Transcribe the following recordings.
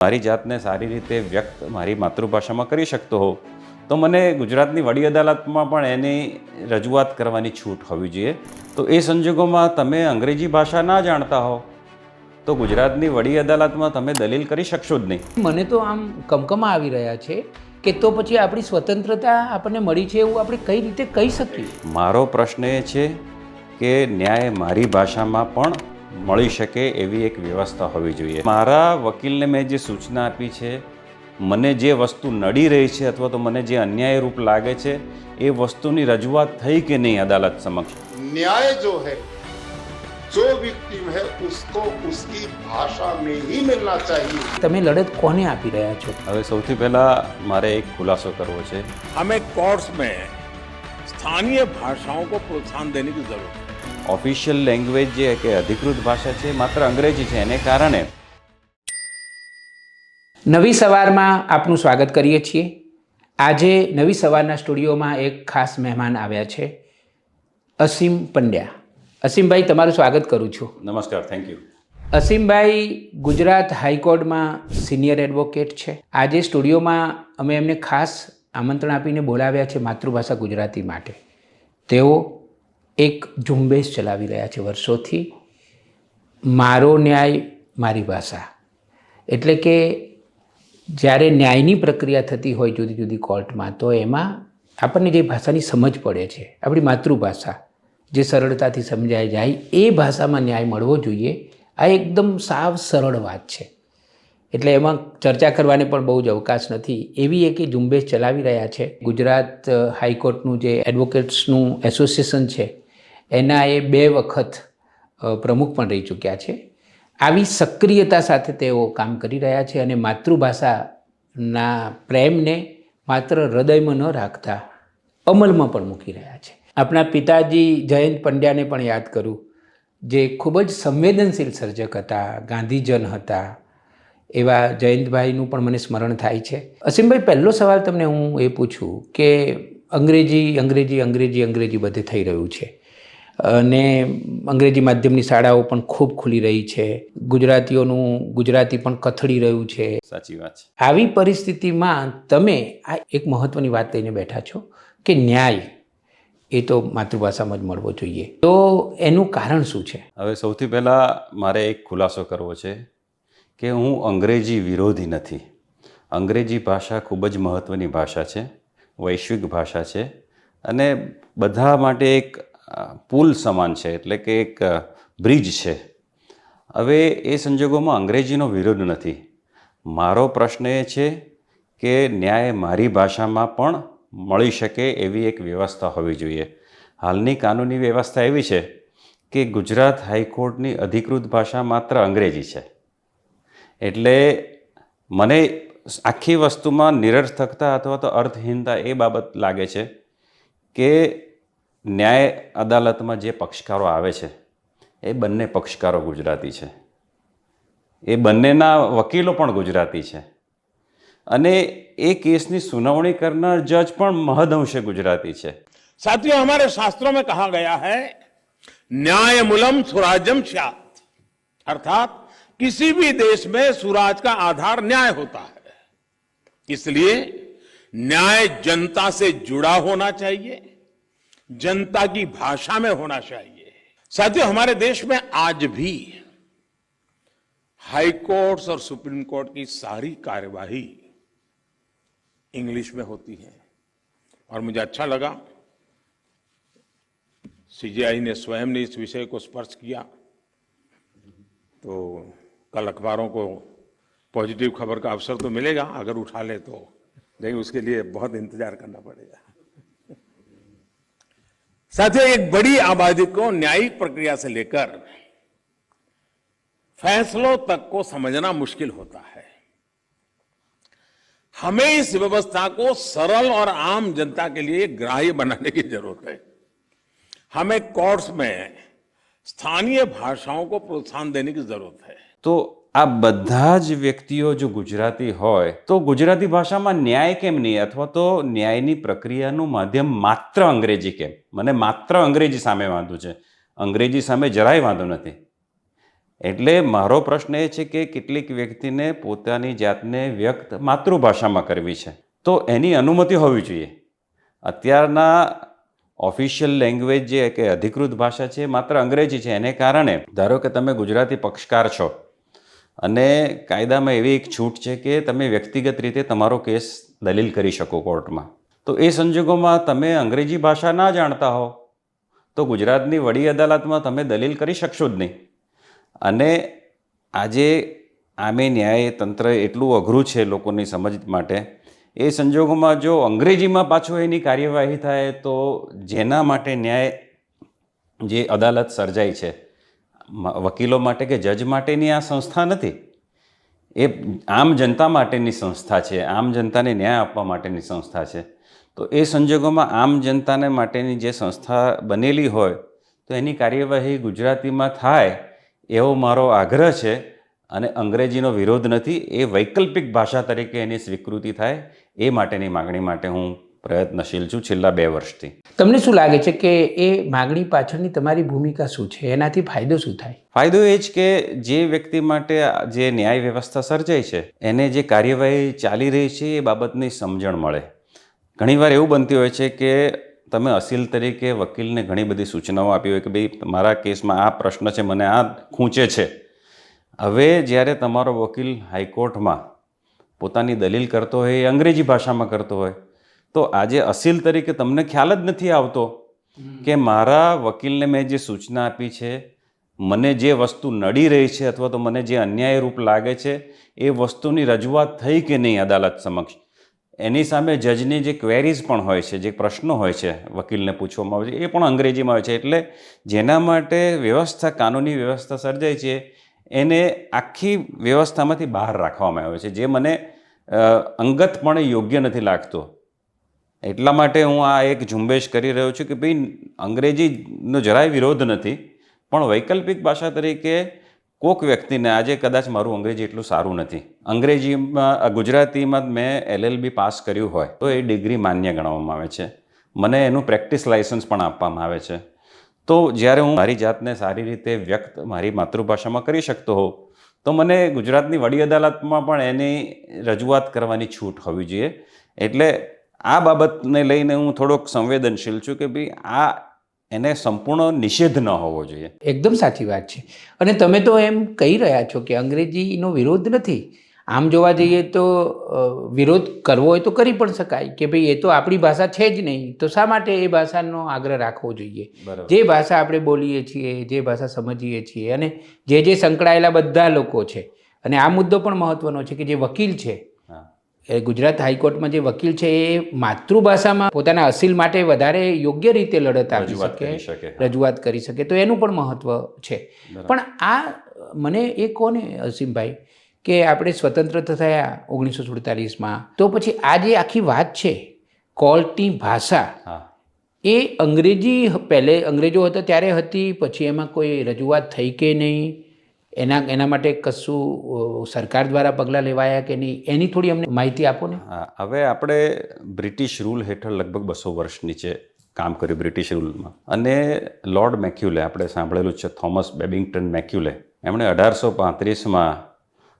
મારી જાતને સારી રીતે વ્યક્ત મારી માતૃભાષામાં કરી શકતો હો તો મને ગુજરાતની વડી અદાલતમાં પણ એની રજૂઆત કરવાની છૂટ હોવી જોઈએ. તો એ સંજોગોમાં તમે અંગ્રેજી ભાષા ના જાણતા હો તો ગુજરાતની વડી અદાલતમાં તમે દલીલ કરી શકશો જ નહીં. મને તો આમ કમકમા આવી રહ્યા છે કે તો પછી આપણી સ્વતંત્રતા આપણને મળી છે એવું આપણે કઈ રીતે કહી શકીએ? મારો પ્રશ્ન એ છે કે ન્યાય મારી ભાષામાં પણ મળી શકે એવી એક વ્યવસ્થા હોવી જોઈએ મારા વકીલને મેં જે સૂચના આપી છે મને જે વસ્તુ નડી રહી છે અથવા તો મને જે અન્યાય રૂપ લાગે છે એ વસ્તુની રજૂઆત થઈ કે નહીં અદાલત સમક્ષ न्याय जो है जो विक्टिम है उसको उसकी भाषा में ही मिलना चाहिए તમે લડત કોને આપી રહ્યા છો હવે સૌથી પહેલાં મારે એક ખુલાસો કરવો છે हमें कोर्ट्स में स्थानीय भाषाओं को प्रोत्साहन देने की जरूरत है ઓફિશિયલ લેંગ્વેજ જે કે અધિકૃત ભાષા છે માત્ર અંગ્રેજી છે. એને કારણે નવી સવારમાં આપનું સ્વાગત કરીએ છીએ. આજે નવી સવારના સ્ટુડિયોમાં એક ખાસ મહેમાન આવ્યા છે અસીમ પંડ્યા. અસીમભાઈ તમારું સ્વાગત કરું છું. નમસ્કાર થેન્ક યુ અસીમભાઈ ગુજરાત હાઈકોર્ટમાં સિનિયર એડવોકેટ છે. આજે સ્ટુડિયોમાં અમે એમને ખાસ આમંત્રણ આપીને બોલાવ્યા છે માતૃભાષા ગુજરાતી માટે. તેઓ એક ઝુંબેશ ચલાવી રહ્યા છે વર્ષોથી. મારો ન્યાય મારી ભાષા. એટલે કે જ્યારે ન્યાયની પ્રક્રિયા થતી હોય જુદી જુદી કોર્ટમાં, તો એમાં આપણને જે ભાષાની સમજ પડે છે, આપણી માતૃભાષા, જે સરળતાથી સમજાય જાય, એ ભાષામાં ન્યાય મળવો જોઈએ. આ એકદમ સાવ સરળ વાત છે. એટલે એમાં ચર્ચા કરવાને પણ બહુ જ અવકાશ નથી. એવી એક ઝુંબેશ ચલાવી રહ્યા છે. ગુજરાત હાઈકોર્ટનું જે એડવોકેટ્સનું એસોસિએશન છે એના એ બે વખત પ્રમુખ પણ રહી ચૂક્યા છે. આવી સક્રિયતા સાથે તેઓ કામ કરી રહ્યા છે અને માતૃભાષાના પ્રેમને માત્ર હૃદયમાં ન રાખતા અમલમાં પણ મૂકી રહ્યા છે. આપણા પિતાજી જયંત પંડ્યાને પણ યાદ કરું, જે ખૂબ જ સંવેદનશીલ સર્જક હતા, ગાંધીજન હતા, એવા જયંતભાઈનું પણ મને સ્મરણ થાય છે. અસીમભાઈ, પહેલો સવાલ તમને હું એ પૂછું કે અંગ્રેજી અંગ્રેજી અંગ્રેજી અંગ્રેજી બધે થઈ રહ્યું છે. અને અંગ્રેજી માધ્યમની શાળાઓ પણ ખૂબ ખુલી રહી છે. ગુજરાતીઓનું ગુજરાતી પણ કથળી રહ્યું છે. સાચી વાત છે. આવી પરિસ્થિતિમાં તમે આ એક મહત્ત્વની વાત લઈને બેઠા છો કે ન્યાય એ તો માતૃભાષામાં જ મળવો જોઈએ. તો એનું કારણ શું છે? હવે સૌથી પહેલાં મારે એક ખુલાસો કરવો છે કે હું અંગ્રેજી વિરોધી નથી. અંગ્રેજી ભાષા ખૂબ જ મહત્ત્વની ભાષા છે. વૈશ્વિક ભાષા છે. અને બધા માટે એક પુલ સમાન છે એટલે કે એક બ્રિજ છે. હવે એ સંજોગોમાં અંગ્રેજીનો વિરોધ નથી. મારો પ્રશ્ન એ છે કે ન્યાય મારી ભાષામાં પણ મળી શકે એવી એક વ્યવસ્થા હોવી જોઈએ. હાલની કાનૂની વ્યવસ્થા એવી છે કે ગુજરાત હાઈકોર્ટની અધિકૃત ભાષા માત્ર અંગ્રેજી છે. એટલે મને આખી વસ્તુમાં નિરર્થકતા અથવા તો અર્થહીનતા એ બાબત લાગે છે કે ન્યાય અદાલતમાં જે પક્ષકારો આવે છે એ બંને પક્ષકારો ગુજરાતી છે એ બંનેના વકીલો પણ ગુજરાતી છે અને એ કેસની સુનાવણી કરનાર જજ પણ મહદઅંશે ગુજરાતી છે साथियों हमारे शास्त्रों में कहा गया है न्याय मूलम स्वराज्यम स्यात् अर्थात किसी भी देश में स्वराज का आधार न्याय होता है इसलिए न्याय जनता से जुड़ा होना चाहिए जनता की भाषा में होना चाहिए। साथियों, हमारे देश में आज भी हाई कोर्ट्स और सुप्रीम कोर्ट की सारी कार्यवाही इंग्लिश में होती है। और मुझे अच्छा लगा सीजीआई ने स्वयं ने इस विषय को स्पर्श किया। तो कल अखबारों को पॉजिटिव खबर का अवसर तो मिलेगा, अगर उठा ले तो। लेकिन उसके लिए बहुत इंतज़ार करना पड़ेगा। साथियों, एक बड़ी आबादी को न्यायिक प्रक्रिया से लेकर फैसलों तक को समझना मुश्किल होता है। हमें इस व्यवस्था को सरल और आम जनता के लिए ग्राह्य बनाने की ज़रूरत है। हमें कोर्ट्स में स्थानीय भाषाओं को प्रोत्साहन देने की ज़रूरत है। તો આ બધા જ વ્યક્તિઓ જો ગુજરાતી હોય, તો ગુજરાતી ભાષામાં ન્યાય કેમ નહીં? અથવા તો ન્યાયની પ્રક્રિયાનું માધ્યમ માત્ર અંગ્રેજી કેમ? મને માત્ર અંગ્રેજી સામે વાંધો છે. અંગ્રેજી સામે જરાય વાંધો નથી. એટલે મારો પ્રશ્ન એ છે કે કેટલીક વ્યક્તિને પોતાની જાતને વ્યક્ત માતૃભાષામાં કરવી છે. તો એની અનુમતિ હોવી જોઈએ. અત્યારના ઓફિશિયલ લેંગ્વેજ જે કે અધિકૃત ભાષા છે માત્ર અંગ્રેજી છે. એને કારણે, ધારો કે તમે ગુજરાતી પક્ષકાર છો અને કાયદામાં એવી એક છૂટ છે કે તમે વ્યક્તિગત રીતે તમારો કેસ દલીલ કરી શકો કોર્ટમાં. તો એ સંજોગોમાં તમે અંગ્રેજી ભાષા ના જાણતા હો, તો ગુજરાતની વડી અદાલતમાં તમે દલીલ કરી શકશો જ નહીં. અને આજે આમે ન્યાય તંત્ર એટલું અઘરું છે લોકોની સમજ માટે, એ સંજોગોમાં જો અંગ્રેજીમાં પાછો એની કાર્યવાહી થાય, તો જેના માટે ન્યાય જે અદાલત સર્જાઈ છે વકીલો માટે કે જજ માટેની આ સંસ્થા નથી. એ આમ જનતા માટેની સંસ્થા છે, આમ જનતાને ન્યાય આપવા માટેની સંસ્થા છે. તો એ સંજોગોમાં આમ જનતાને માટેની જે સંસ્થા બનેલી હોય, તો એની કાર્યવાહી ગુજરાતીમાં થાય એવો મારો આગ્રહ છે અને અંગ્રેજીનો વિરોધ નથી, એ વૈકલ્પિક ભાષા તરીકે એની સ્વીકૃતિ થાય એ માટેની માગણી માટે હું પ્રયત્નશીલ છું છેલ્લા બે વર્ષથી. તમને શું લાગે છે કે એ માગણી પાછળની તમારી ભૂમિકા શું છે? એનાથી ફાયદો શું થાય? ફાયદો એ જ કે જે વ્યક્તિ માટે જે ન્યાય વ્યવસ્થા સર્જાઈ છે એને જે કાર્યવાહી ચાલી રહી છે એ બાબતની સમજણ મળે. ઘણીવાર એવું બનતી હોય છે કે તમે અસીલ તરીકે વકીલને ઘણી બધી સૂચનાઓ આપી હોય કે ભાઈ મારા કેસમાં આ પ્રશ્ન છે મને આ ખૂંચે છે. હવે જ્યારે તમારો વકીલ હાઈકોર્ટમાં પોતાની દલીલ કરતો હોય એ અંગ્રેજી ભાષામાં કરતો હોય તો આજે અસીલ તરીકે તમને ખ્યાલ જ નથી આવતો કે મારા વકીલને મેં જે સૂચના આપી છે મને જે વસ્તુ નડી રહી છે અથવા તો મને જે અન્યાયરૂપ લાગે છે એ વસ્તુની રજૂઆત થઈ કે નહીં અદાલત સમક્ષ? એની સામે જજની જે ક્વેરીઝ પણ હોય છે જે પ્રશ્નો હોય છે વકીલને પૂછવામાં આવે છે એ પણ અંગ્રેજીમાં હોય છે. એટલે જેના માટે વ્યવસ્થા કાનૂની વ્યવસ્થા સર્જાય છે એને આખી વ્યવસ્થામાંથી બહાર રાખવામાં આવે છે જે મને અંગતપણે યોગ્ય નથી લાગતો. એટલા માટે હું આ એક ઝુંબેશ કરી રહ્યો છું કે ભાઈ, અંગ્રેજીનો જરાય વિરોધ નથી, પણ વૈકલ્પિક ભાષા તરીકે કોક વ્યક્તિને આજે કદાચ મારું અંગ્રેજી એટલું સારું નથી. અંગ્રેજીમાં ગુજરાતીમાં મેં એલએલબી પાસ કર્યું હોય, તો એ ડિગ્રી માન્ય ગણવામાં આવે છે. મને એનું પ્રેક્ટિસ લાઇસન્સ પણ આપવામાં આવે છે. તો જ્યારે હું મારી જાતને સારી રીતે વ્યક્ત મારી માતૃભાષામાં કરી શકતો હોઉં, તો મને ગુજરાતની વડી અદાલતમાં પણ એની રજૂઆત કરવાની છૂટ હોવી જોઈએ. એટલે આ બાબતને લઈને હું થોડોક સંવેદનશીલ છું કે ભાઈ આ એને સંપૂર્ણ નિષેધ ન હોવો જોઈએ. એકદમ સાચી વાત છે. અને તમે તો એમ કહી રહ્યા છો કે અંગ્રેજીનો વિરોધ નથી. આમ જોવા જઈએ તો વિરોધ કરવો હોય તો કરી પણ શકાય કે ભાઈ એ તો આપણી ભાષા છે જ નહીં. તો શા માટે એ ભાષાનો આગ્રહ રાખવો જોઈએ. જે ભાષા આપણે બોલીએ છીએ જે ભાષા સમજીએ છીએ અને જે જે સંકળાયેલા બધા લોકો છે. અને આ મુદ્દો પણ મહત્વનો છે કે જે વકીલ છે ગુજરાત હાઈકોર્ટમાં જે વકીલ છે એ માતૃભાષામાં પોતાના અસીલ માટે વધારે યોગ્ય રીતે લડત આપી શકે. રજૂઆત કરી શકે. તો એનું પણ મહત્વ છે. પણ આ મને એ કોને અસીમભાઈ કે આપણે સ્વતંત્ર થયા ઓગણીસો સુડતાલીસમાં તો પછી આ જે આખી વાત છે કોર્ટની ભાષા એ અંગ્રેજી પહેલે અંગ્રેજો હતા ત્યારે હતી પછી એમાં કોઈ રજૂઆત થઈ કે નહીં? એના એના માટે કશું સરકાર દ્વારા પગલાં લેવાયા કે નહીં, એની થોડી અમને માહિતી આપો ને. હવે આપણે બ્રિટિશ રૂલ હેઠળ લગભગ બસો વર્ષ નીચે કામ કર્યું બ્રિટિશ રૂલમાં. અને લોર્ડ મેક્યુલે, આપણે સાંભળેલું છે, થોમસ બેબિંગ્ટન મેક્યુલે, એમણે અઢારસો પાંત્રીસમાં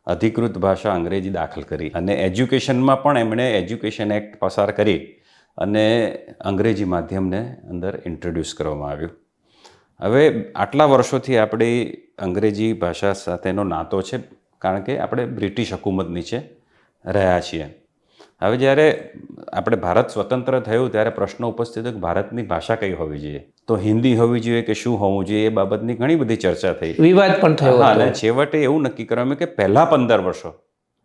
અધિકૃત ભાષા અંગ્રેજી દાખલ કરી અને એજ્યુકેશનમાં પણ એમણે એજ્યુકેશન એક્ટ પસાર કરી અને અંગ્રેજી માધ્યમને અંદર ઇન્ટ્રોડ્યુસ કરવામાં આવ્યું. હવે આટલા વર્ષોથી આપણી અંગ્રેજી ભાષા સાથેનો નાતો છે કારણ કે આપણે બ્રિટિશ હકુમત નીચે રહ્યા છીએ. હવે જ્યારે આપણે ભારત સ્વતંત્ર થયું ત્યારે પ્રશ્ન ઉપસ્થિત થયો કે ભારતની ભાષા કઈ હોવી જોઈએ? તો હિન્દી હોવી જોઈએ કે શું હોવું જોઈએ એ બાબતની ઘણી બધી ચર્ચા થઈ. વિવાદ પણ થયો અને છેવટે એવું નક્કી કરવામાં કે પહેલા પંદર વર્ષો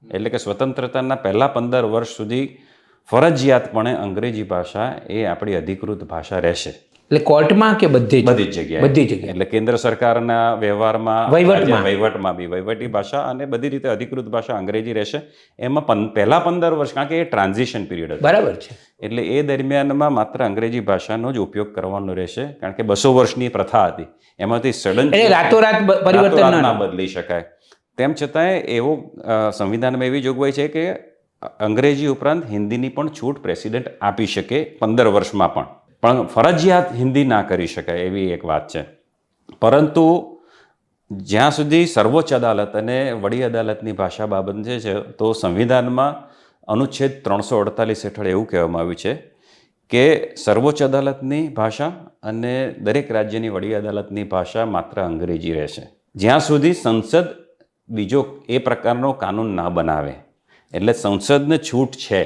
એટલે કે સ્વતંત્રતાના પહેલા પંદર વર્ષ સુધી ફરજિયાતપણે અંગ્રેજી ભાષા એ આપણી અધિકૃત ભાષા રહેશે. એટલે કોર્ટમાં કે બધી બધી જ જગ્યાએ. બધી જગ્યાએ. એટલે કેન્દ્ર સરકારના વ્યવહારમાં વહીવટમાં. વહીવટમાં બી વહીવટી ભાષા અને બધી રીતે અધિકૃત ભાષા અંગ્રેજી રહેશે. એમાં પહેલા પંદર વર્ષ કારણ કે એ ટ્રાન્ઝિશન પીરિયડ બરાબર છે. એટલે એ દરમિયાનમાં માત્ર અંગ્રેજી ભાષાનો જ ઉપયોગ કરવાનો રહેશે કારણ કે બસો વર્ષની પ્રથા હતી. એમાંથી સડન રાતોરાત પરિવર્તન ના બદલી શકાય. તેમ છતાંય એવો સંવિધાનમાં એવી જોગવાઈ છે કે અંગ્રેજી ઉપરાંત હિન્દીની પણ છૂટ પ્રેસિડેન્ટ આપી શકે પંદર વર્ષમાં પણ. પણ ફરજિયાત હિન્દી ના કરી શકાય એવી એક વાત છે. પરંતુ જ્યાં સુધી સર્વોચ્ચ અદાલત અને વડી અદાલતની ભાષા બાબત જે છે, તો સંવિધાનમાં અનુચ્છેદ ત્રણસો અડતાલીસ હેઠળ એવું કહેવામાં આવ્યું છે કે સર્વોચ્ચ અદાલતની ભાષા અને દરેક રાજ્યની વડી અદાલતની ભાષા માત્ર અંગ્રેજી રહેશે. જ્યાં સુધી સંસદ બીજો એ પ્રકારનો કાનૂન ના બનાવે. એટલે સંસદને છૂટ છે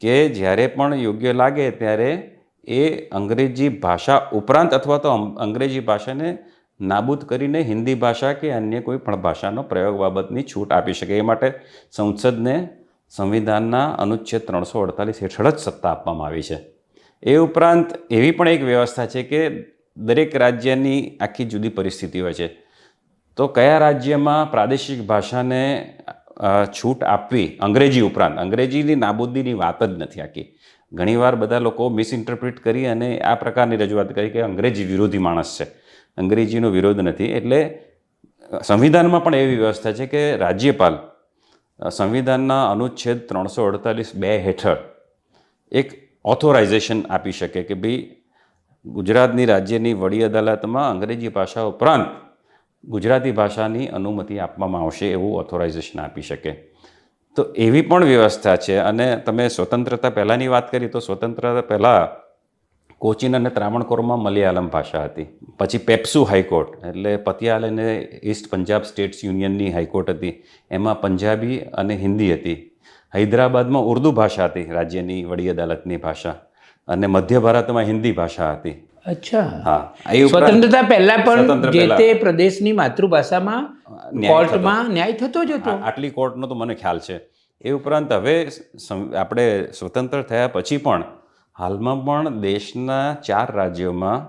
કે જ્યારે પણ યોગ્ય લાગે ત્યારે એ અંગ્રેજી ભાષા ઉપરાંત અથવા તો અંગ્રેજી ભાષાને નાબૂદ કરીને હિન્દી ભાષા કે અન્ય કોઈ પણ ભાષાનો પ્રયોગ બાબતની છૂટ આપી શકે. એ માટે સંસદને સંવિધાનના અનુચ્છેદ ત્રણસો અડતાલીસ હેઠળ જ સત્તા આપવામાં આવી છે. એ ઉપરાંત એવી પણ એક વ્યવસ્થા છે કે દરેક રાજ્યની આખી જુદી પરિસ્થિતિ હોય છે. તો કયા રાજ્યમાં પ્રાદેશિક ભાષાને છૂટ આપવી અંગ્રેજી ઉપરાંત? અંગ્રેજીની નાબૂદીની વાત જ નથી આખી. ઘણીવાર બધા લોકો મિસઇન્ટરપ્રિટ કરી અને આ પ્રકારની રજૂઆત કરી કે અંગ્રેજી વિરોધી માણસ છે. અંગ્રેજીનો વિરોધ નથી. એટલે સંવિધાનમાં પણ એવી વ્યવસ્થા છે કે રાજ્યપાલ સંવિધાનના અનુચ્છેદ ત્રણસો અડતાલીસ બે હેઠળ એક ઓથોરાઇઝેશન આપી શકે કે ભાઈ ગુજરાતની રાજ્યની વડી અદાલતમાં અંગ્રેજી ભાષા ઉપરાંત ગુજરાતી ભાષાની અનુમતિ આપવામાં આવશે એવું ઓથોરાઇઝેશન આપી શકે. તો એવી પણ વ્યવસ્થા છે અને તમે સ્વતંત્રતા પહેલાંની વાત કરી તો સ્વતંત્રતા પહેલાં કોચીન અને ત્રાવણકોરમાં મલયાલમ ભાષા હતી. પછી પેપ્સુ હાઈકોર્ટ, એટલે પતિયાલ અને ઈસ્ટ પંજાબ સ્ટેટ્સ યુનિયનની હાઈકોર્ટ હતી. એમાં પંજાબી અને હિન્દી હતી. હૈદરાબાદમાં ઉર્દુ ભાષા હતી, રાજ્યની વડી અદાલતની ભાષા. અને મધ્ય ભારતમાં હિન્દી ભાષા હતી. અચ્છા. હા સ્વતંત્રતા પહેલા પણ જે તે પ્રદેશની માતૃભાષામાં કોર્ટમાં ન્યાય થતો જ હતો. આટલી કોર્ટનો તો મને ખ્યાલ છે. એ ઉપરાંત હવે આપણે સ્વતંત્ર થયા પછી પણ હાલમાં પણ દેશના ચાર રાજ્યોમાં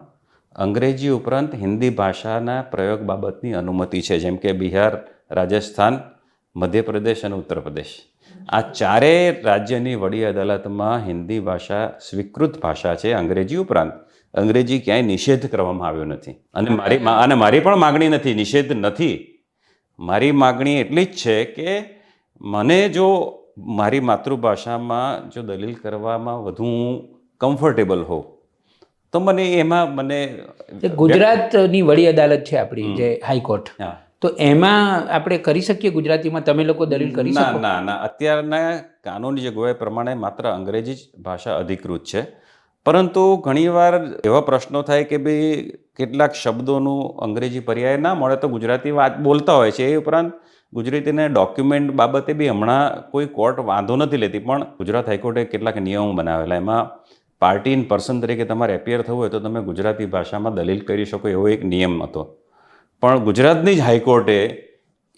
અંગ્રેજી ઉપરાંત હિન્દી ભાષાના પ્રયોગ બાબતની અનુમતિ છે. જેમ કે બિહાર રાજસ્થાન મધ્યપ્રદેશ અને ઉત્તર પ્રદેશ આ ચારેય રાજ્યની વડી અદાલતમાં હિન્દી ભાષા સ્વીકૃત ભાષા છે અંગ્રેજી ઉપરાંત. અંગ્રેજી ક્યાંય નિષેધ કરવામાં આવ્યો નથી. અને મારી અને મારી પણ માગણી નથી નિષેધ નથી. મારી માગણી એટલી જ છે કે મને જો મારી માતૃભાષામાં જો દલીલ કરવામાં વધુ હું કમ્ફર્ટેબલ હોઉં તો મને એમાં મને ગુજરાતની વડી અદાલત છે આપણી જે હાઈકોર્ટ. તો એમાં આપણે કરી શકીએ ગુજરાતીમાં? તમે લોકો દલીલ કરી ના શકો? ના ના. અત્યારના કાનૂની જોગવાઈ પ્રમાણે માત્ર અંગ્રેજી જ ભાષા અધિકૃત છે. પરંતુ ઘણીવાર એવા પ્રશ્નો થાય કે ભાઈ કેટલાક શબ્દોનું અંગ્રેજી પર્યાય ના મળે તો ગુજરાતી વાત બોલતા હોય છે. એ ઉપરાંત ગુજરાતીને ડોક્યુમેન્ટ બાબતે બી હમણાં કોઈ કોર્ટ વાંધો નથી લેતી, પણ ગુજરાત હાઈકોર્ટે કેટલાક નિયમો બનાવેલા. એમાં પાર્ટી ઇન પર્સન તરીકે તમારે એપિયર થવું હોય તો તમે ગુજરાતી ભાષામાં દલીલ કરી શકો એવો એક નિયમ હતો. પણ ગુજરાતની જ હાઈકોર્ટે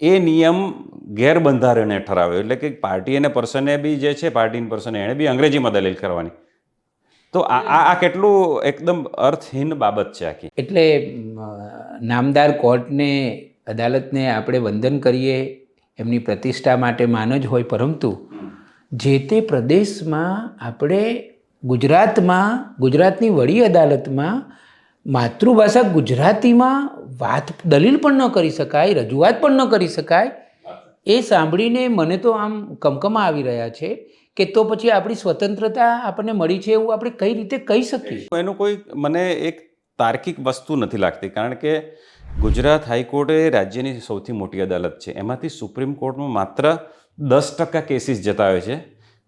એ નિયમ ગેરબંધારણે ઠરાવ્યો. એટલે કે પાર્ટી અને પર્સને બી જે છે પાર્ટી ઇન પર્સન એણે બી અંગ્રેજીમાં દલીલ કરવાની. તો આ આ કેટલું એકદમ અર્થહીન બાબત છે આખી. એટલે નામદાર કોર્ટને, અદાલતને આપણે વંદન કરીએ, એમની પ્રતિષ્ઠા માટે માન જ હોય, પરંતુ જે તે પ્રદેશમાં આપણે ગુજરાતમાં, ગુજરાતની વડી અદાલતમાં, માતૃભાષા ગુજરાતીમાં વાત, દલીલ પણ ન કરી શકાય, રજૂઆત પણ ન કરી શકાય, એ સાંભળીને મને તો આમ કમકમા આવી રહ્યા છે. કે તો પછી આપણી સ્વતંત્રતા આપણને મળી છે એવું આપણે કઈ રીતે કહી શકીએ? એનું કોઈ, મને એક તાર્કિક વસ્તુ નથી લાગતી, કારણ કે ગુજરાત હાઈકોર્ટે રાજ્યની સૌથી મોટી અદાલત છે. એમાંથી સુપ્રીમ કોર્ટમાં માત્ર દસ ટકા કેસીસ જતા હોય છે,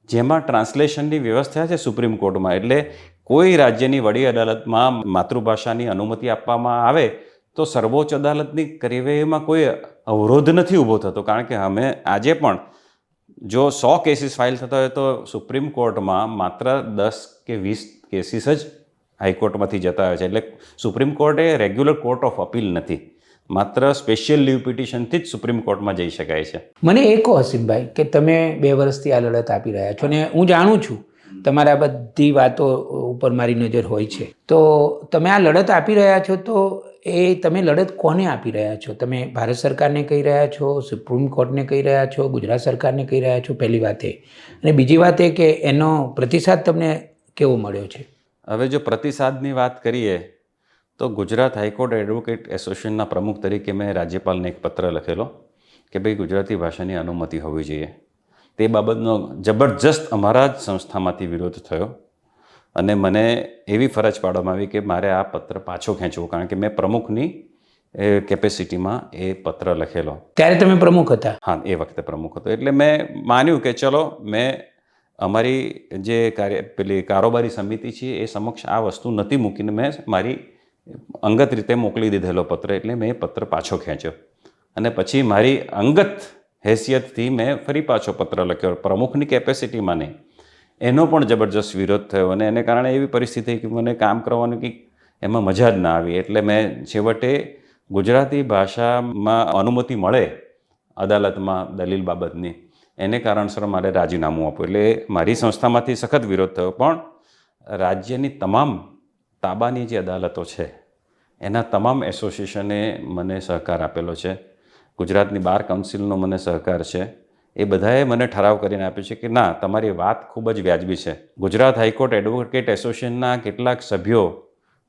જેમાં ટ્રાન્સલેશનની વ્યવસ્થા છે સુપ્રીમ કોર્ટમાં. એટલે કોઈ રાજ્યની વડી અદાલતમાં માતૃભાષાની અનુમતિ આપવામાં આવે, તો સર્વોચ્ચ અદાલતની કાર્યવાહીમાં કોઈ અવરોધ નથી ઊભો થતો. કારણ કે અમે આજે પણ જો સો કેસીસ ફાઇલ થતા હોય તો સુપ્રીમ કોર્ટમાં માત્ર દસ કે વીસ કેસીસ જ હાઈકોર્ટમાંથી જતા હોય છે. એટલે સુપ્રીમ કોર્ટ એ રેગ્યુલર કોર્ટ ઓફ અપીલ નથી. માત્ર સ્પેશિયલ લીવ પિટિશનથી જ સુપ્રીમ કોર્ટમાં જઈ શકાય છે. મને એ કહો હસીમભાઈ કે તમે બે વર્ષથી આ લડત આપી રહ્યા છો ને હું જાણું છું તમારા બધી વાતો ઉપર મારી નજર હોય છે. તો તમે આ લડત આપી રહ્યા છો તો એ તમે લડત કોને આપી રહ્યા છો? તમે ભારત સરકારને કહી રહ્યા છો? સુપ્રીમ કોર્ટને કહી રહ્યા છો? ગુજરાત સરકારને કહી રહ્યા છો? પહેલી વાત એ. અને બીજી વાત એ કે એનો પ્રતિસાદ તમને કેવો મળ્યો છે? હવે જો પ્રતિસાદની વાત કરીએ, તો ગુજરાત હાઈકોર્ટ એડવોકેટ એસોસિએશનના પ્રમુખ તરીકે મેં રાજ્યપાલને એક પત્ર લખેલો કે ભાઈ ગુજરાતી ભાષાની અનુમતિ હોવી જોઈએ. તે બાબતનો જબરજસ્ત અમારા જ સંસ્થામાંથી વિરોધ થયો. અને મને એવી ફરજ પાડવામાં આવી કે મારે આ પત્ર પાછો ખેંચવો કારણ કે મેં પ્રમુખની એ કેપેસિટીમાં એ પત્ર લખેલો. ત્યારે તમે પ્રમુખ હતા? હા એ વખતે પ્રમુખ હતો. એટલે મેં માન્યું કે ચલો મેં અમારી જે કાર્ય પેલી કારોબારી સમિતિ છે એ સમક્ષ આ વસ્તુ નથી મૂકીને મેં મારી અંગત રીતે મોકલી દીધેલો પત્ર એટલે મેં એ પત્ર પાછો ખેંચ્યો. અને પછી મારી અંગત હેસિયતથી મેં ફરી પાછો પત્ર લખ્યો પ્રમુખની કેપેસિટીમાં નહીં. એનો પણ જબરજસ્ત વિરોધ થયો અને એને કારણે એવી પરિસ્થિતિ કે મને કામ કરવાનું કંઈક એમાં મજા જ ના આવી. એટલે મેં છેવટે ગુજરાતી ભાષામાં અનુમતિ મળે અદાલતમાં દલીલ બાબતની, એને કારણસર મારે રાજીનામું આપ્યું એટલે મારી સંસ્થામાંથી સખત વિરોધ થયો. પણ રાજ્યની તમામ તાબાની જે અદાલતો છે, એના તમામ એસોસિએશને મને સહકાર આપેલો છે. ગુજરાતની બાર કાઉન્સિલનો મને સહકાર છે. એ બધાએ મને ઠરાવ કરીને આપ્યો છે કે ના તમારી વાત ખૂબ જ વ્યાજબી છે. ગુજરાત હાઈકોર્ટ એડવોકેટ એસોસિએશનના કેટલાક સભ્યો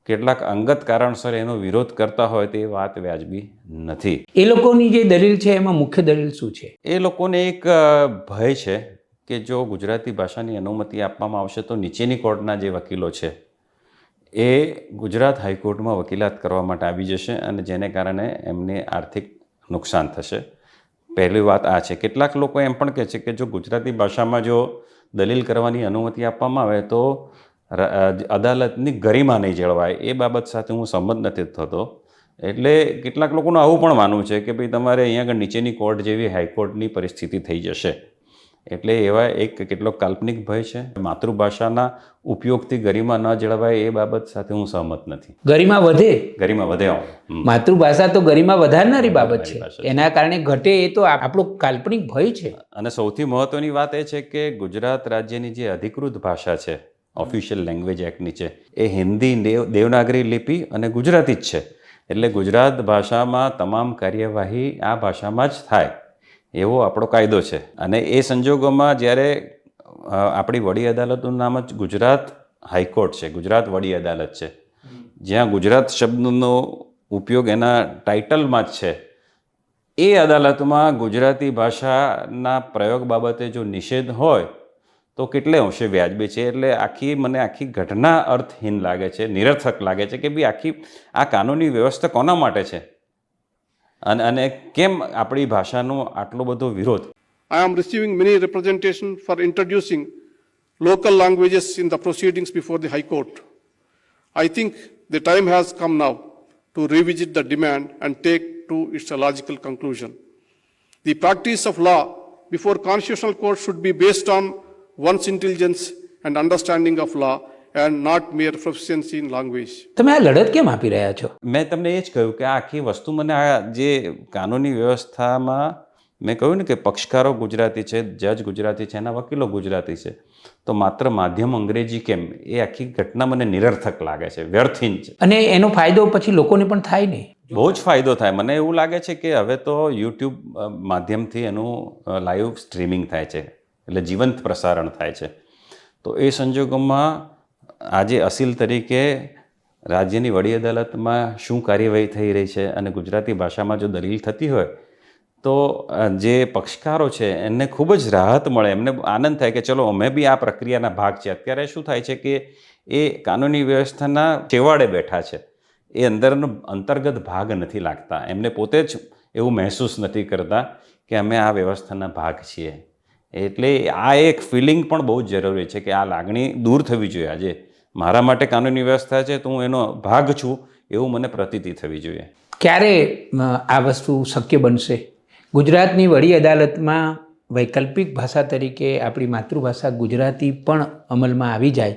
કેટલાક અંગત કારણસર એનો વિરોધ કરતા હોય તે વાત વ્યાજબી નથી. એ લોકોની જે દલીલ છે એમાં મુખ્ય દલીલ શું છે? એ લોકોને એક ભય છે કે જો ગુજરાતી ભાષાની અનુમતિ આપવામાં આવશે તો નીચેની કોર્ટના જે વકીલો છે એ ગુજરાત હાઈકોર્ટમાં વકીલાત કરવા માટે આવી જશે અને જેને કારણે એમને આર્થિક નુકસાન થશે. પહેલી વાત આ છે. કેટલાક લોકો એમ પણ કહે છે કે જો ગુજરાતી ભાષામાં જો દલીલ કરવાની અનુમતિ આપવામાં આવે તો અદાલતની ગરિમા નહીં જળવાય. એ બાબત સાથે હું સંમત નથી થતો. એટલે કેટલાક લોકોનું આવું પણ માનવું છે કે ભાઈ તમારે અહીંયા આગળ નીચેની કોર્ટ જેવી હાઈકોર્ટની પરિસ્થિતિ થઈ જશે. એટલે એવા એક કેટલો કાલ્પનિક ભય છે. માતૃભાષાના ઉપયોગથી ગરિમા ન જળવાય એ બાબત સાથે હું સહમત નથી. ગરિમા વધે? ગરિમા વધે માતૃભાષા તો ગરિમા વધારનારી બાબત છે. એના કારણે ઘટે એ તો આપ- આપણો કાલ્પનિક ભય છે. અને સૌથી મહત્વની વાત એ છે કે ગુજરાત રાજ્યની જે અધિકૃત ભાષા છે ઓફિશિયલ લેંગ્વેજ એક્ટની છે એ હિન્દી દેવ દેવનાગરી લિપિ અને ગુજરાતી જ છે. એટલે ગુજરાત ભાષામાં તમામ કાર્યવાહી આ ભાષામાં જ થાય. એવો આપણો કાયદો છે. અને એ સંજોગોમાં જ્યારે આપણી વડી અદાલતનું નામ જ ગુજરાત હાઈકોર્ટ છે. ગુજરાત વડી અદાલત છે. જ્યાં ગુજરાત શબ્દનો ઉપયોગ એના ટાઇટલમાં જ છે. એ અદાલતમાં ગુજરાતી ભાષાના પ્રયોગ બાબતે જો નિષેધ હોય, તો કેટલે અંશે વ્યાજબી છે? એટલે આખી, મને આખી ઘટના અર્થહીન લાગે છે, નિરર્થક લાગે છે કે ભાઈ આખી, આ કાનૂની વ્યવસ્થા કોના માટે છે? અને અને કેમ આપણી ભાષાનો આટલો બધો વિરોધ I am receiving many representation for introducing local languages in the proceedings before the High Court. I think the time has come now to revisit the demand and take to its logical conclusion. The practice of law before constitutional court should be based on one's intelligence and understanding of law and not mere proficiency in language તમે આ લડત કેમ આપી રહ્યા છો? મેં તમને એ જ કહ્યું કે આ આખી વસ્તુ મને આ જે કાનૂની વ્યવસ્થામાં મેં કહ્યું ને કે પક્ષકારો ગુજરાતી છે જજ ગુજરાતી છે એના વકીલો ગુજરાતી છે તો માત્ર માધ્યમ અંગ્રેજી કેમ? એ આખી ઘટના મને નિરર્થક લાગે છે વ્યર્થહીન છે. અને એનો ફાયદો પછી લોકોને પણ થાય નહીં બહુ જ ફાયદો થાય. મને એવું લાગે છે કે હવે તો યુટ્યુબ માધ્યમથી એનું લાઈવ સ્ટ્રીમિંગ થાય છે એટલે જીવંત પ્રસારણ થાય છે. તો એ સંજોગોમાં આજે અસીલ તરીકે રાજ્યની વડી અદાલતમાં શું કાર્યવાહી થઈ રહી છે અને ગુજરાતી ભાષામાં જો દલીલ થતી હોય, તો જે પક્ષકારો છે એમને ખૂબ જ રાહત મળે. એમને આનંદ થાય કે ચલો, અમે બી આ પ્રક્રિયાના ભાગ છે અત્યારે શું થાય છે કે એ કાનૂની વ્યવસ્થાના છેવાડે બેઠા છે. એ અંદરનો અંતર્ગત ભાગ નથી લાગતા. એમને પોતે જ એવું મહેસૂસ નથી કરતા કે અમે આ વ્યવસ્થાના ભાગ છીએ. એટલે આ એક ફિલિંગ પણ બહુ જ જરૂરી છે કે આ લાગણી દૂર થવી જોઈએ. આજે મારા માટે કાનૂની વ્યવસ્થા છે તો હું એનો ભાગ છું એવું મને પ્રતીતિ થવી જોઈએ. ક્યારે આ વસ્તુ શક્ય બનશે? ગુજરાતની વડી અદાલતમાં વૈકલ્પિક ભાષા તરીકે આપણી માતૃભાષા ગુજરાતી પણ અમલમાં આવી જાય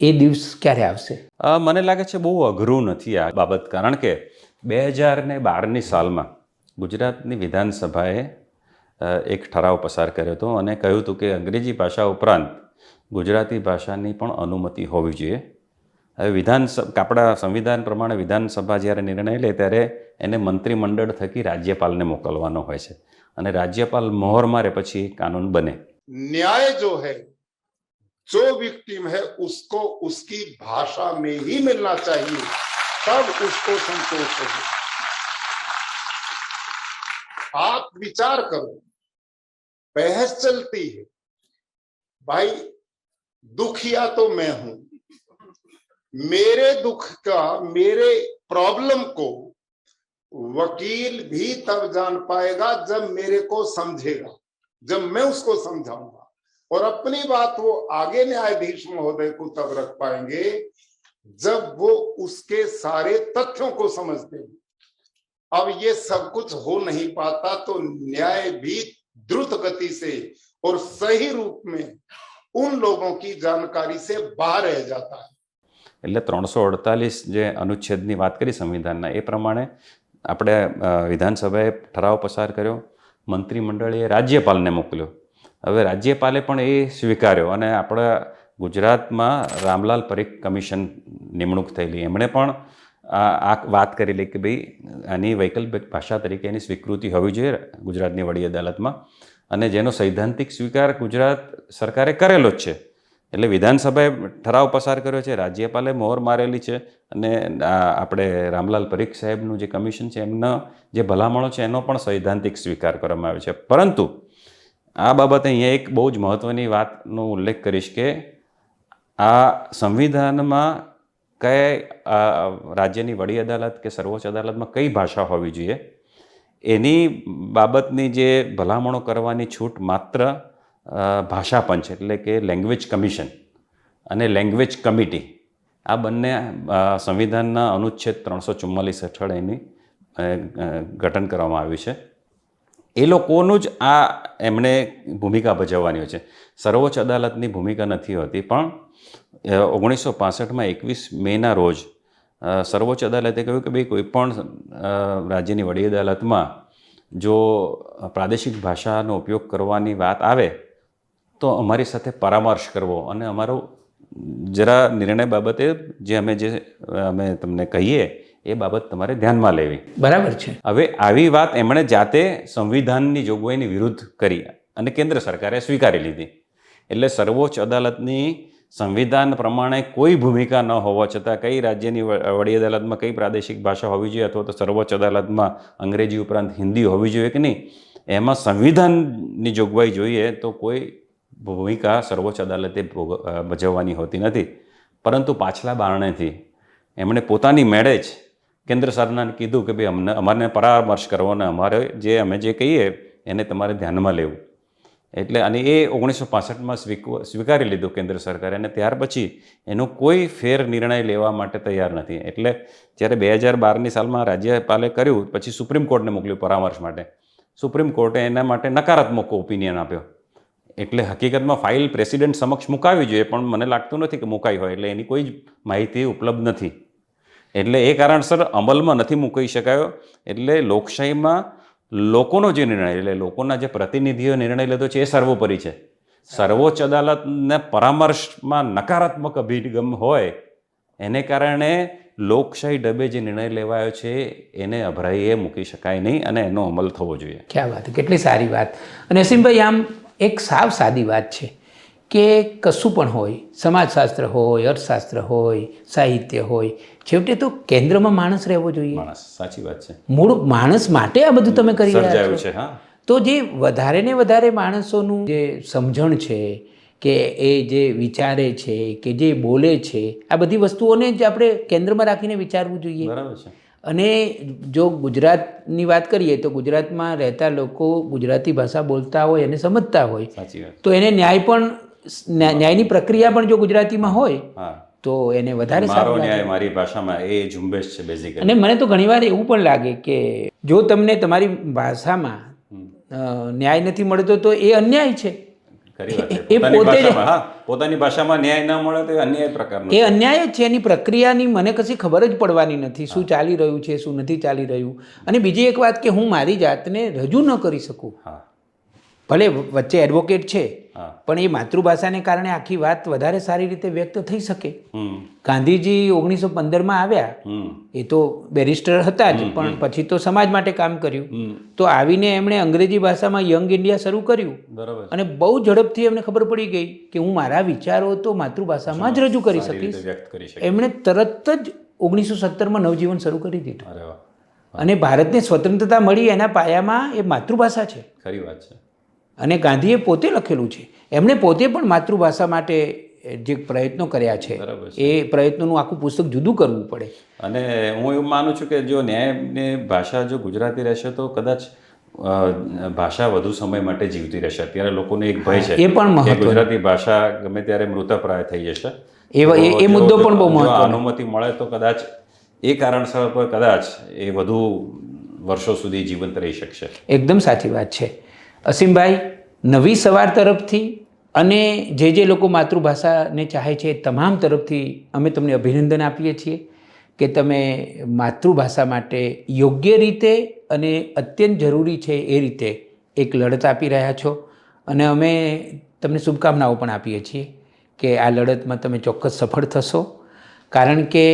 એ દિવસ ક્યારે આવશે? મને લાગે છે બહુ અઘરું નથી આ બાબત કારણ કે બે હજાર ને બારની સાલમાં ગુજરાતની વિધાનસભાએ એક ઠરાવ પસાર કર્યો હતો અને કહ્યું હતું કે અંગ્રેજી ભાષા ઉપરાંત ગુજરાતી ભાષાની પણ અનુમતિ હોવી જોઈએ હવે વિધાનસભા આપણા સંવિધાન પ્રમાણે વિધાનસભા જ્યારે નિર્ણય લે ત્યારે એને મંત્રીમંડળ થકી રાજ્યપાલને મોકલવાનો હોય છે અને રાજ્યપાલ મોહર મારે પછી કાનૂન બને न्याय जो है जो विक्टिम है उसको उसकी भाषा में ही मिलना चाहिए तब उसको संतोष होगा आप विचार करो बहस चलती है भाई दुखिया तो मैं हूँ। मेरे दुख का, मेरे प्रॉब्लम को वकील भी तब जान पाएगा जब मेरे को समझेगा, जब मैं उसको समझाऊँगा। और अपनी बात वो आगे न्यायाधीश महोदय को तब रख पाएँगे जब वो उसके सारे तथ्यों को समझते हैं। अब ये सब कुछ हो नहीं पाता तो न्याय भी द्रुत गति से और सही रूप में ઉન લોગો કી જાણકારી સે બહાર રહે જાતા હૈ એટલે ત્રણસો અડતાલીસ જે અનુચ્છેદની વાત કરી સંવિધાનના, એ પ્રમાણે આપણે વિધાનસભાએ ઠરાવ પસાર કર્યો મંત્રીમંડળીએ રાજ્યપાલને મોકલ્યો. હવે રાજ્યપાલે પણ એ સ્વીકાર્યો અને આપણા ગુજરાતમાં રામલાલ પરીખ કમિશન નિમણૂક થયેલી. એમણે પણ આ વાત કરેલી કે ભાઈ આની વૈકલ્પિક ભાષા તરીકે એની સ્વીકૃતિ હોવી જોઈએ ગુજરાતની વડી અદાલતમાં. અને જેનો સૈદ્ધાંતિક સ્વીકાર ગુજરાત સરકારે કરેલો જ છે. એટલે વિધાનસભાએ ઠરાવ પસાર કર્યો છે, રાજ્યપાલે મોહર મારેલી છે અને આપણે રામલાલ પરીખ સાહેબનું જે કમિશન છે, એમના જે ભલામણો છે, એનો પણ સૈદ્ધાંતિક સ્વીકાર કરવામાં આવ્યો છે. પરંતુ આ બાબતે અહીંયા એક બહુ જ મહત્ત્વની વાતનો ઉલ્લેખ કરીશ કે આ સંવિધાનમાં કઈ રાજ્યની વડી અદાલત કે સર્વોચ્ચ અદાલતમાં કઈ ભાષા હોવી જોઈએ? એની બાબતની જે ભલામણો કરવાની છૂટ માત્ર ભાષા પંચ એટલે કે લેંગ્વેજ કમિશન અને લેંગ્વેજ કમિટી આ બંને સંવિધાનના અનુચ્છેદ ત્રણસો ચુમ્માલીસ હેઠળ એની ગઠન કરવામાં આવ્યું છે. એ લોકોનું જ આ એમણે ભૂમિકા ભજવવાની હોય છે. સર્વોચ્ચ અદાલતની ભૂમિકા નથી હોતી, પણ ઓગણીસો પાસઠમાં એકવીસ મેના રોજ સર્વોચ્ચ અદાલતે કહ્યું કે ભાઈ કોઈપણ રાજ્યની વડી અદાલતમાં જો પ્રાદેશિક ભાષાનો ઉપયોગ કરવાની વાત આવે તો અમારી સાથે પરામર્શ કરવો અને અમારો જરા નિર્ણય બાબતે જે અમે જે અમે તમને કહીએ એ બાબત તમારે ધ્યાનમાં લેવી. બરાબર છે. હવે આવી વાત એમણે જાતે સંવિધાનની જોગવાઈની વિરુદ્ધ કરી અને કેન્દ્ર સરકારે સ્વીકારી લીધી. એટલે સર્વોચ્ચ અદાલતની સંવિધાન પ્રમાણે કોઈ ભૂમિકા ન હોવા છતાં કઈ રાજ્યની વડી અદાલતમાં કઈ પ્રાદેશિક ભાષા હોવી જોઈએ અથવા તો સર્વોચ્ચ અદાલતમાં અંગ્રેજી ઉપરાંત હિન્દી હોવી જોઈએ કે નહીં, એમાં સંવિધાનની જોગવાઈ જોઈએ તો કોઈ ભૂમિકા સર્વોચ્ચ અદાલતે ભજવવાની હોતી નથી. પરંતુ પાછલા બારણેથી એમણે પોતાની મેળે જ કેન્દ્ર સરકારને કીધું કે ભાઈ અમને અમારે પરામર્શ કરવો અને અમારે જે અમે જે કહીએ એને તમારે ધ્યાનમાં લેવું. એટલે અને એ ઓગણીસો પાસઠમાં સ્વીકારી લીધું કેન્દ્ર સરકારે અને ત્યાર પછી એનો કોઈ ફેર નિર્ણય લેવા માટે તૈયાર નથી. એટલે જ્યારે બે હજાર બારની સાલમાં રાજ્યપાલે કર્યું, પછી સુપ્રીમ કોર્ટને મોકલ્યું પરામર્શ માટે. સુપ્રીમ કોર્ટે એના માટે નકારાત્મક ઓપિનિયન આપ્યો. એટલે હકીકતમાં ફાઇલ પ્રેસિડેન્ટ સમક્ષ મુકાવી જોઈએ, પણ મને લાગતું નથી કે મુકાઈ હોય, એટલે એની કોઈ જ માહિતી ઉપલબ્ધ નથી. એટલે એ કારણસર અમલમાં નથી મૂકી શકાયો. એટલે લોકશાહીમાં લોકોનો જે નિર્ણય એટલે લોકોના જે પ્રતિનિધિઓ નિર્ણય લીધો છે એ સર્વોપરી છે. સર્વોચ્ચ અદાલતને પરામર્શમાં નકારાત્મક અભિગમ હોય, એને કારણે લોકશાહી ડબે જે નિર્ણય લેવાયો છે, એને અભરાઈએ, મૂકી શકાય નહીં અને એનો અમલ થવો જોઈએ. ક્યાં વાત, કેટલી સારી વાત. અને અસીમભાઈ, આમ એક સાવ સાદી વાત છે. કે કશું પણ હોય સમાજશાસ્ત્ર હોય અર્થશાસ્ત્ર હોય સાહિત્ય હોય છેવટે તો કેન્દ્રમાં માણસ રહેવો જોઈએ. માણસ સાચી વાત છે. મૂળ માણસ માટે આ બધું તમે કરી રહ્યા છો. તો જે વધારે ને વધારે માણસોનું જે સમજણ છે કે એ જે વિચારે છે કે જે બોલે છે આ બધી વસ્તુઓને જ આપણે કેન્દ્રમાં રાખીને વિચારવું જોઈએ. બરાબર છે. અને જો ગુજરાતની વાત કરીએ તો ગુજરાતમાં રહેતા લોકો ગુજરાતી ભાષા બોલતા હોય અને સમજતા હોય તો એને ન્યાય પણ ન્યાયની પ્રક્રિયા પણ જો ગુજરાતીમાં હોય તો એને વધારે સારો ન્યાય મારી ભાષામાં એ ઝુંબેશ છે બેઝિકલી અને મને તો ઘણીવાર એવું પણ લાગે કે જો તમને તમારી ભાષામાં ન્યાય નથી મળતો તો એ અન્યાય છે. એ પોતાની પોતે પોતાની ભાષામાં ન્યાય ન મળે તો અન્યાય પ્રકારનો એ અન્યાય જ છે એની પ્રક્રિયાની મને કશી ખબર જ પડવાની નથી શું ચાલી રહ્યું છે શું નથી ચાલી રહ્યું. અને બીજી એક વાત કે હું મારી જાતને રજૂ ન કરી શકું. હા. ભલે વચ્ચે એડવોકેટ છે પણ એ માતૃભાષાને કારણે આખી વાત વધારે સારી રીતે વ્યક્ત થઈ શકે. ગાંધીજી ઓગણીસો પંદરમાં આવ્યા. એ તો બેરિસ્ટર હતા જ પણ પછી તો સમાજ માટે કામ કર્યું. તો આવીને એમણે અંગ્રેજી ભાષામાં યંગ ઇન્ડિયા શરૂ કર્યું. બરાબર અને બહુ ઝડપથી એમને ખબર પડી ગઈ કે હું મારા વિચારો તો માતૃભાષામાં જ રજૂ કરી શકીશ. એમણે તરત જ ઓગણીસો સત્તરમાં નવજીવન શરૂ કરી દીધું. અને ભારતને સ્વતંત્રતા મળી એના પાયામાં એ માતૃભાષા છે. ખરી વાત છે. અને ગાંધીએ પોતે લખેલું છે. એમણે પોતે પણ માતૃભાષા માટે જે પ્રયત્નો કર્યા છે એ પ્રયત્નોનું આખું પુસ્તક જુદું કરવું પડે. અને હું એવું માનું છું કે જો ન્યાયની ભાષા જો ગુજરાતી રહેશે તો કદાચ ભાષા વધુ સમય માટે જીવતી રહેશે. અત્યારે લોકોને એક ભય છે એ પણ ગુજરાતી ભાષા ગમે ત્યારે મૃતપ્રાય થઈ જશે. એ મુદ્દો પણ બહુ મહત્વ અનુમતિ મળે તો કદાચ એ કારણસર પર કદાચ એ વધુ વર્ષો સુધી જીવંત રહી શકશે. એકદમ સાચી વાત છે. અસીમભાઈ, નવી સવાર તરફથી અને જે જે લોકો માતૃભાષાને ચાહે છે તમામ તરફથી અમે તમને અભિનંદન આપીએ છીએ કે તમે માતૃભાષા માટે યોગ્ય રીતે અને અત્યંત જરૂરી છે એ રીતે એક લડત આપી રહ્યા છો. અને અમે તમને શુભકામનાઓ પણ આપીએ છીએ કે આ લડતમાં તમે ચોક્કસ સફળ થશો. કારણ કે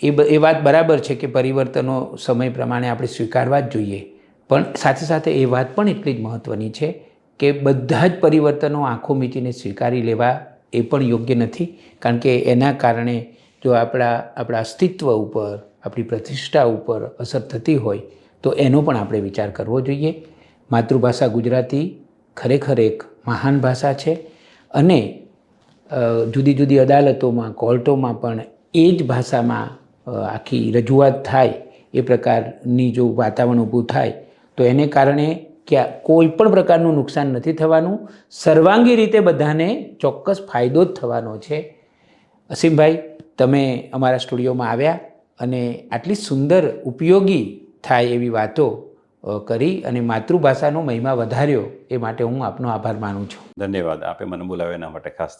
એ એ વાત બરાબર છે કે પરિવર્તનો સમય પ્રમાણે આપણે સ્વીકારવા જ જોઈએ. પણ સાથે સાથે એ વાત પણ એટલી જ મહત્ત્વની છે કે બધા જ પરિવર્તનો આંખો મીચીને સ્વીકારી લેવા એ પણ યોગ્ય નથી. કારણ કે એના કારણે જો આપણા આપણા અસ્તિત્વ ઉપર, આપણી પ્રતિષ્ઠા ઉપર અસર થતી હોય, તો એનો પણ આપણે વિચાર કરવો જોઈએ. માતૃભાષા ગુજરાતી ખરેખર એક મહાન ભાષા છે અને જુદી જુદી અદાલતોમાં, કોર્ટોમાં પણ એ જ ભાષામાં આખી રજૂઆત થાય, એ પ્રકારની જો વાતાવરણ ઊભું થાય તો એને કારણે ક્યાં કોઈ પણ પ્રકારનું નુકસાન નથી થવાનું. સર્વાંગી રીતે બધાને ચોક્કસ ફાયદો જ થવાનો છે. અસીમભાઈ, તમે અમારા સ્ટુડિયોમાં આવ્યા અને આટલી સુંદર, ઉપયોગી થાય એવી વાતો કરી અને માતૃભાષાનો મહિમા વધાર્યો એ માટે હું આપનો આભાર માનું છું. ધન્યવાદ. આપે મને બોલાવ્યા એના માટે ખાસ.